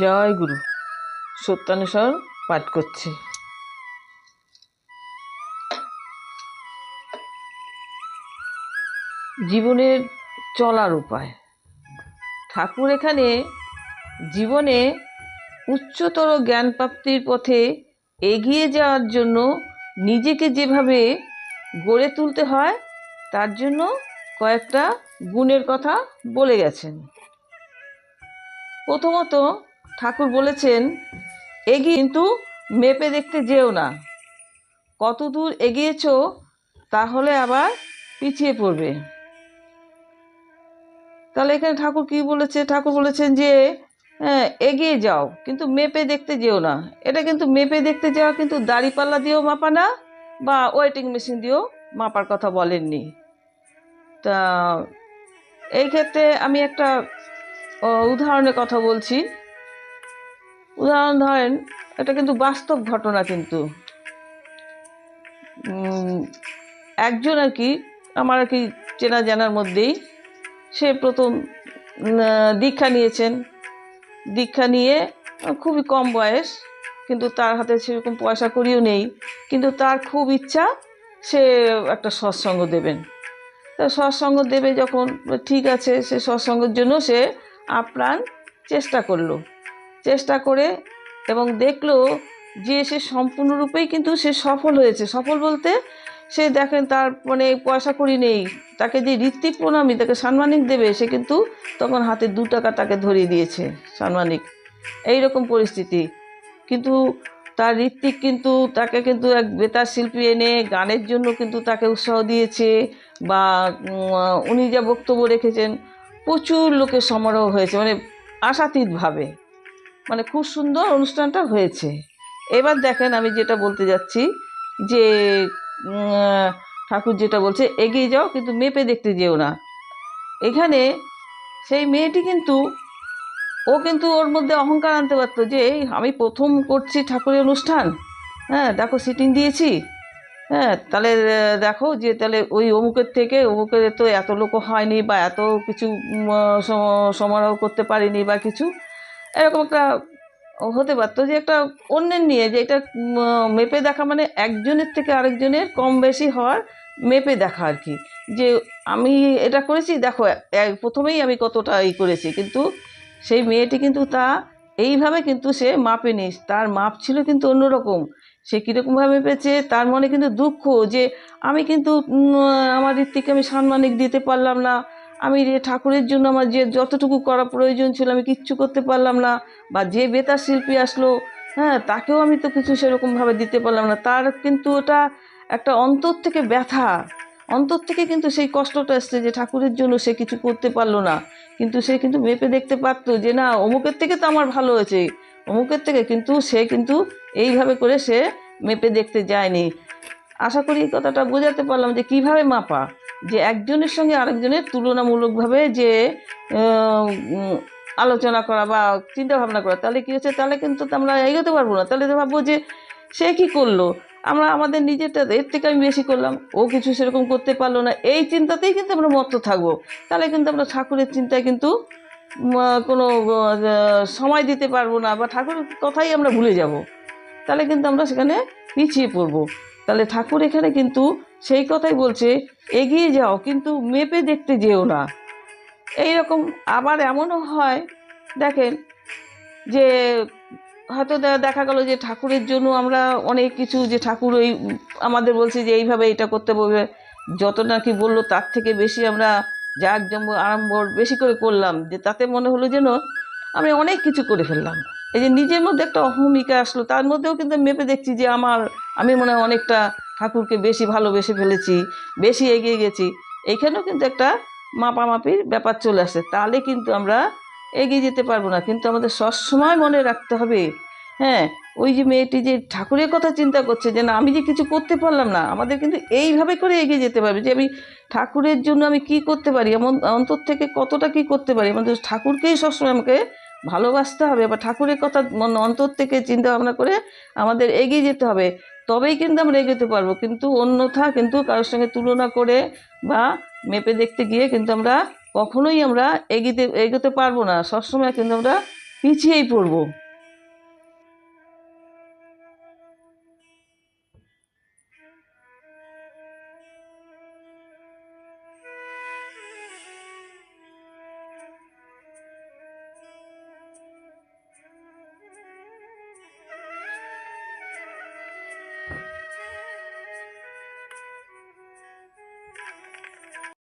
জয় গুরু। সত্যানুসরণ পাঠ করছি। জীবনের চলার উপায়। ঠাকুর এখানে জীবনে উচ্চতর জ্ঞান প্রাপ্তির পথে এগিয়ে যাওয়ার জন্য নিজেকে যেভাবে গড়ে তুলতে হয়, তার জন্য কয়েকটা গুণের কথা বলে গেছেন। প্রথমত ঠাকুর বলেছেন এগিয়ে কিন্তু মেপে দেখতে যেও না। কত দূর এগিয়েছ তাহলে আবার পিছিয়ে পড়বে। তাহলে এখানে ঠাকুর কি বলেছে? ঠাকুর বলেছেন যে হ্যাঁ, এগিয়ে যাও কিন্তু মেপে দেখতে যেও না। এটা কিন্তু মেপে দেখতে যাওয়া কিন্তু দাড়িপাল্লা দিয়েও মাপা না বা ওয়েটিং মেশিন দিয়েও মাপার কথা বলেননি। তা এই ক্ষেত্রে আমি একটা উদাহরণের কথা বলছি। উদাহরণ ধরেন, এটা কিন্তু বাস্তব ঘটনা কিন্তু। একজন আর কি, আমার আর কি চেনা জানার মধ্যেই সে প্রথম দীক্ষা নিয়েছেন। দীক্ষা নিয়ে, খুবই কম বয়স, কিন্তু তার হাতে সেরকম পয়সা করিও নেই, কিন্তু তার খুব ইচ্ছা সে একটা সৎসঙ্গ দেবেন। তা সৎসঙ্গ দেবে যখন ঠিক আছে, সে সৎসঙ্গের জন্য সে আপ্রাণ চেষ্টা করল। চেষ্টা করে এবং দেখল যে সে সম্পূর্ণরূপেই কিন্তু সে সফল হয়েছে। সফল বলতে সে দেখেন তার মানে পয়সা করি নেই, তাকে যে ঋত্বিক প্রণামী, তাকে সাম্মানিক দেবে, সে কিন্তু তখন হাতে দু টাকা তাকে ধরিয়ে দিয়েছে সাম্মানিক এই রকম পরিস্থিতি। কিন্তু তার ঋত্বিক কিন্তু তাকে কিন্তু এক বেতার শিল্পী এনে গানের জন্য কিন্তু তাকে উৎসাহ দিয়েছে বা উনি যা বক্তব্য রেখেছেন, প্রচুর লোকের সমারোহ হয়েছে মানে আশাতীতভাবে। মানে খুব সুন্দর অনুষ্ঠানটা হয়েছে। এবার দেখেন আমি যেটা বলতে যাচ্ছি যে ঠাকুর যেটা বলছে, এগিয়ে যাও, কিন্তু মেপে দেখতে যেও না। এখানে সেই মেয়েটি কিন্তু, ও কিন্তু ওর মধ্যে অহংকার আনতে পারতো যে আমি প্রথম করছি ঠাকুরের অনুষ্ঠান। হ্যাঁ দেখো সিটিং দিয়েছি। হ্যাঁ তাহলে, দেখো যে, তাহলে ওই অমুকের থেকে অমুকের তো এত লোক হয়নি বা এত কিছু সম- সমারোহ করতে পারিনি বা কিছু। এরকম একটা হতে পারতো যে একটা অন্যের নিয়ে, যে এটা মেপে দেখা মানে একজনের থেকে আরেকজনের কম বেশি হওয়ার মেপে দেখা আর কি। যে আমি এটা করেছি, দেখো প্রথমেই আমি কতটা ই করেছি, কিন্তু সেই মেয়েটি কিন্তু তা এইভাবে কিন্তু সে মাপেনি তার মাপ ছিল কিন্তু অন্যরকম। সে কীরকমভাবে পেয়েছে, তার মনে কিন্তু দুঃখ যে আমি কিন্তু আমার ঋত্বিকে আমি সাম্মানিক দিতে পারলাম না। আমি যে ঠাকুরের জন্য আমার যে যতটুকু করা প্রয়োজন ছিল আমি কিচ্ছু করতে পারলাম না, বা যে বেতার শিল্পী আসলো হ্যাঁ তাকেও আমি তো কিছু সেরকমভাবে দিতে পারলাম না। তার কিন্তু ওটা একটা অন্তর থেকে ব্যথা। অন্তর থেকে কিন্তু সেই কষ্টটা এসছে যে ঠাকুরের জন্য সে কিছু করতে পারল না। কিন্তু সে কিন্তু মেপে দেখতে পারতো যে না, অমুকের থেকে তো আমার ভালো হয়েছে। অমুকের থেকে কিন্তু সে কিন্তু এইভাবে করে সে মেপে দেখতে যায়নি। আশা করি কথাটা বোঝাতে পারলাম যে কীভাবে মাপা? যে একজনের সঙ্গে আরেকজনের তুলনামূলকভাবে যে আলোচনা করা বা চিন্তা ভাবনা করা, তাহলে কী হচ্ছে? তাহলে কিন্তু আমরা এগোতে পারব না। তাহলে তো ভাববো যে সে কি করল? আমরা আমাদের নিজেরটা এর থেকে আমি বেশি করলাম। ও কিছু সেরকম করতে পারল না। এই চিন্তাতেই কিন্তু আমরা মত্ত থাকব। তাহলে কিন্তু আমরা ঠাকুরের চিন্তায় কিন্তু কোনো সময় দিতে পারব না বা ঠাকুরের কথাই আমরা ভুলে যাব। তাহলে কিন্তু আমরা সেখানে পিছিয়ে পড়ব। তাহলে ঠাকুর এখানে কিন্তু সেই কথাই বলছে, এগিয়ে যাও, কিন্তু মেপে দেখতে যেও না। এই রকম আবার এমনও হয়, দেখেন, যে হয়তো দেখা গেল যে ঠাকুরের জন্য আমরা অনেক কিছু, যে ঠাকুর ওই আমাদের বলছে যে এইভাবে এটা করতে বলবে, যত নাকি বলল তার থেকে বেশি আমরা যাক জম্ব আড়ম্বর বেশি করে করলাম, যে তাতে মনে হলো যেন আমি অনেক কিছু করে ফেললাম। এই যে নিজের মধ্যে একটা অহমিকা আসলো, তার মধ্যেও কিন্তু মেপে দেখছি যে আমার, আমি মনে হয় অনেকটা ঠাকুরকে বেশি ভালোবেসে ফেলেছি, বেশি এগিয়ে গেছি। এইখানেও কিন্তু একটা মাপামাপির ব্যাপার চলে আসে। তাহলে কিন্তু আমরা এগিয়ে যেতে পারব না। কিন্তু আমাদের সবসময় মনে রাখতে হবে হ্যাঁ ওই যে মেয়েটি যে ঠাকুরের কথা চিন্তা করছে যে না, আমি যে কিছু করতে পারলাম না, আমাদের কিন্তু এইভাবে করে এগিয়ে যেতে পারবে যে আমি ঠাকুরের জন্য আমি কি করতে পারি, এমন অন্তর থেকে কতটা কি করতে পারি। আমাদের ঠাকুরকেই সবসময় আমাকে ভালোবাসতে হবে বা ঠাকুরের কথা মন অন্তর থেকে চিন্তা ভাবনা করে আমাদের এগিয়ে যেতে হবে, তবেই কিন্তু আমরা এগোতে পারব। কিন্তু অন্যথা কিন্তু কারোর সঙ্গে তুলনা করে বা মেপে দেখতে গিয়ে কিন্তু আমরা কখনোই আমরা এগিতে, এগোতে পারব না। সবসময় কিন্তু আমরা পিছিয়েই পড়ব।